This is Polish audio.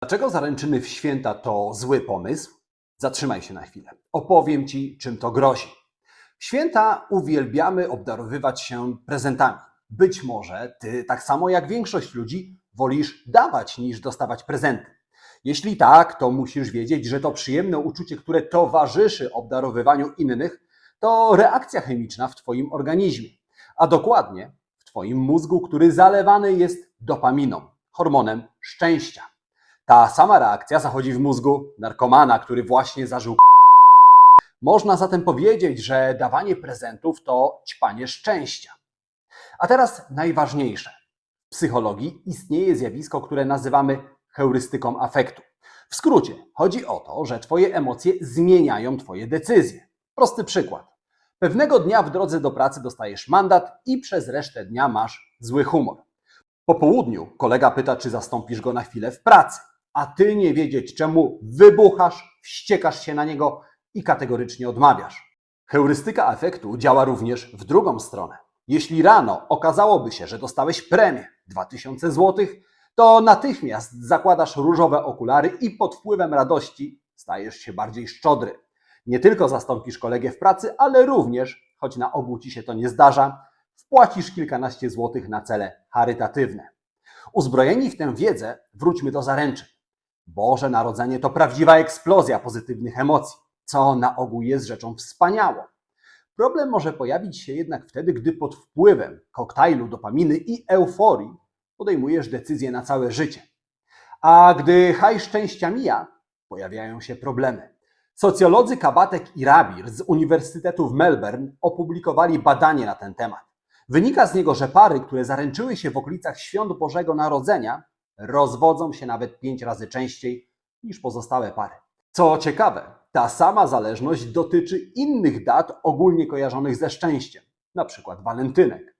Dlaczego zaręczyny w święta to zły pomysł? Zatrzymaj się na chwilę. Opowiem Ci, czym to grozi. W święta uwielbiamy obdarowywać się prezentami. Być może Ty, tak samo jak większość ludzi, wolisz dawać niż dostawać prezenty. Jeśli tak, to musisz wiedzieć, że to przyjemne uczucie, które towarzyszy obdarowywaniu innych, to reakcja chemiczna w Twoim organizmie, a dokładnie w Twoim mózgu, który zalewany jest dopaminą, hormonem szczęścia. Ta sama reakcja zachodzi w mózgu narkomana, który właśnie zażył. Można zatem powiedzieć, że dawanie prezentów to ćpanie szczęścia. A teraz najważniejsze. W psychologii istnieje zjawisko, które nazywamy heurystyką afektu. W skrócie chodzi o to, że Twoje emocje zmieniają Twoje decyzje. Prosty przykład. Pewnego dnia w drodze do pracy dostajesz mandat i przez resztę dnia masz zły humor. Po południu kolega pyta, czy zastąpisz go na chwilę w pracy, a ty nie wiedzieć czemu wybuchasz, wściekasz się na niego i kategorycznie odmawiasz. Heurystyka afektu działa również w drugą stronę. Jeśli rano okazałoby się, że dostałeś premię 2000 zł, to natychmiast zakładasz różowe okulary i pod wpływem radości stajesz się bardziej szczodry. Nie tylko zastąpisz kolegę w pracy, ale również, choć na ogół ci się to nie zdarza, wpłacisz kilkanaście złotych na cele charytatywne. Uzbrojeni w tę wiedzę, wróćmy do zaręczyn. Boże Narodzenie to prawdziwa eksplozja pozytywnych emocji, co na ogół jest rzeczą wspaniałą. Problem może pojawić się jednak wtedy, gdy pod wpływem koktajlu dopaminy i euforii podejmujesz decyzję na całe życie. A gdy haj szczęścia mija, pojawiają się problemy. Socjolodzy Kabatek i Rabir z Uniwersytetu w Melbourne opublikowali badanie na ten temat. Wynika z niego, że pary, które zaręczyły się w okolicach świąt Bożego Narodzenia, rozwodzą się nawet pięć razy częściej niż pozostałe pary. Co ciekawe, ta sama zależność dotyczy innych dat ogólnie kojarzonych ze szczęściem, na przykład walentynek.